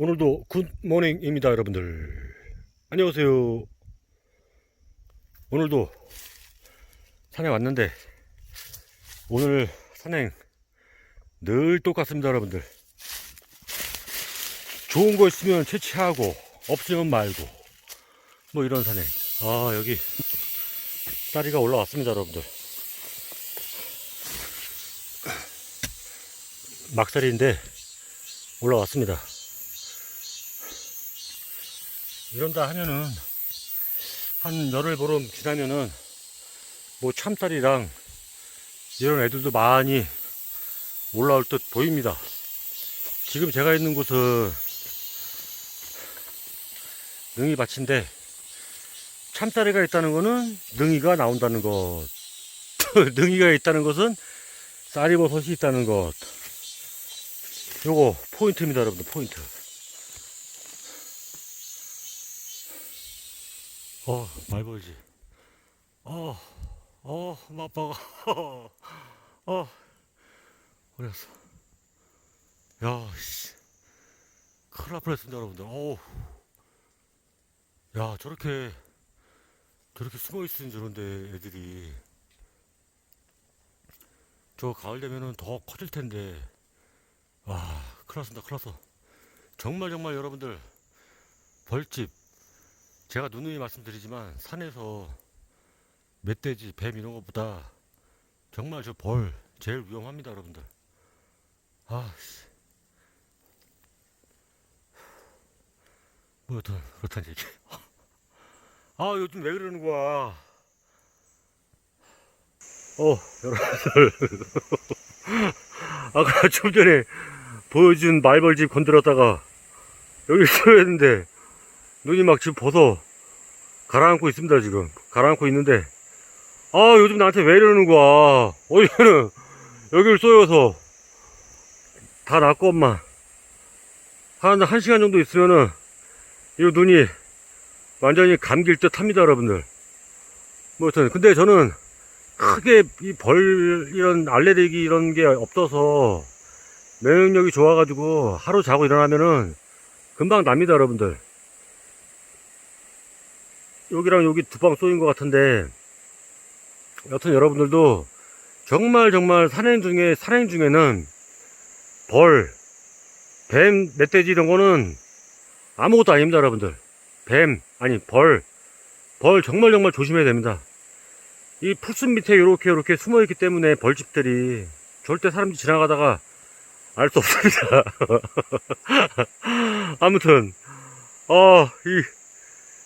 오늘도 굿모닝입니다, 여러분들. 안녕하세요. 오늘도 산에 왔는데, 오늘 산행 늘 똑같습니다, 여러분들. 좋은 거 있으면 채취하고, 없으면 말고, 뭐 이런 산행. 아, 여기, 다리가 올라왔습니다, 여러분들. 막살인데, 올라왔습니다. 이런다 하면은 한 열흘 보름 지나면은 뭐 참쌀이랑 이런 애들도 많이 올라올 듯 보입니다. 지금 제가 있는 곳은 능이밭인데 참쌀이가 있다는 거는 능이가 나온다는 것. 능이가 있다는 것은 쌀이버섯이 있다는 것. 요거 포인트입니다, 여러분들 포인트. 어, 말벌지. 어, 어, 맛봐가. 어, 어, 어렸어. 야, 씨. 큰일 날 뻔했습니다, 여러분들. 어우. 야, 저렇게, 저렇게 숨어 있으니 저런데 애들이. 저 가을 되면은 더 커질 텐데. 와, 큰일 났습니다, 큰일 났어. 정말 정말 여러분들, 벌집, 제가 누누이 말씀드리지만 산에서 멧돼지, 뱀 이런 것보다 정말 저 벌 제일 위험합니다, 여러분들. 아, 씨. 뭐 여튼 그렇단 얘기. 아, 요즘 왜 그러는 거야? 어, 여러분들. 아까 좀 전에 보여준 말벌집 건드렸다가 여기 있었는데 눈이 막 지금 벗어 가라앉고 있습니다 지금. 가라앉고 있는데. 아 요즘 나한테 왜 이러는 거야? 어제는 여기를 쏘여서. 다 났고 엄마. 한, 한 시간 정도 있으면은 이 눈이 완전히 감길 듯 합니다 여러분들. 뭐 여튼 근데 저는 크게 이 벌 이런 알레르기 이런 게 없어서 면역력이 좋아가지고 하루 자고 일어나면은 금방 납니다 여러분들 여기랑 여기 두 방 쏘인 것 같은데 여튼 여러분들도 정말 정말 산행 중에 산행 중에는 벌, 뱀, 멧돼지 이런 거는 아무것도 아닙니다 여러분들. 뱀 아니 벌, 벌 정말 정말 조심해야 됩니다. 이 풀숲 밑에 이렇게 이렇게 숨어 있기 때문에 벌집들이 절대 사람들이 지나가다가 알 수 없습니다. 아무튼 어이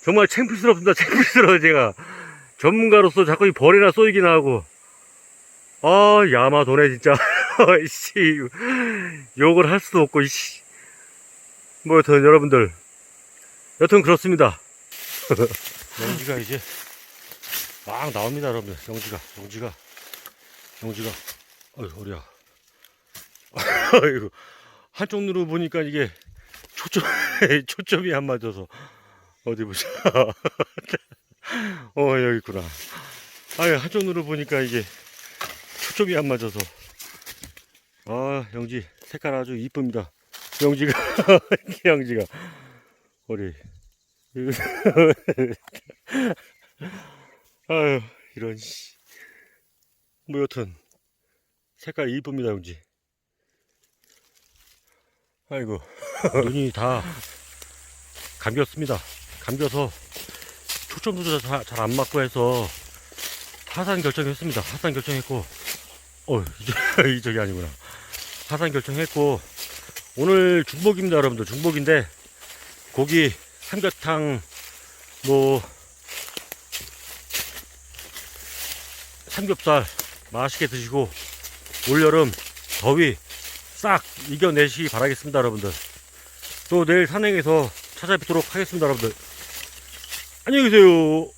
정말 창피스럽습니다. 창피스러워, 제가. 전문가로서 자꾸 이 벌이나 쏘이긴 하고. 아, 야마도네, 진짜. 씨, 욕을 할 수도 없고, 씨. 뭐, 여튼, 여러분들. 여튼, 그렇습니다. 영지가 이제 막 나옵니다, 여러분들. 영지가, 영지가, 영지가. 어휴, 허리야. 아이고, 한쪽 눈으로 보니까 이게 초점, 초점이 안 맞아서. 어디 보자. 어, 여기 있구나. 아유, 한쪽 눈으로 보니까 이게 초점이 안 맞아서. 아, 영지, 색깔 아주 이쁩니다. 영지가, 영지가. 머리. 아유, 이런, 씨. 뭐, 여튼, 색깔 이쁩니다, 영지. 아이고, 눈이 다 감겼습니다. 감겨서 초점도 잘 안 맞고 해서 하산 결정했습니다. 하산 결정했고, 어, 이제, 이쪽이 아니구나. 하산 결정했고, 오늘 중복입니다, 여러분들. 중복인데, 고기, 삼계탕, 뭐, 삼겹살 맛있게 드시고, 올여름 더위 싹 이겨내시기 바라겠습니다, 여러분들. 또 내일 산행에서 찾아뵙도록 하겠습니다, 여러분들. 안녕히 계세요.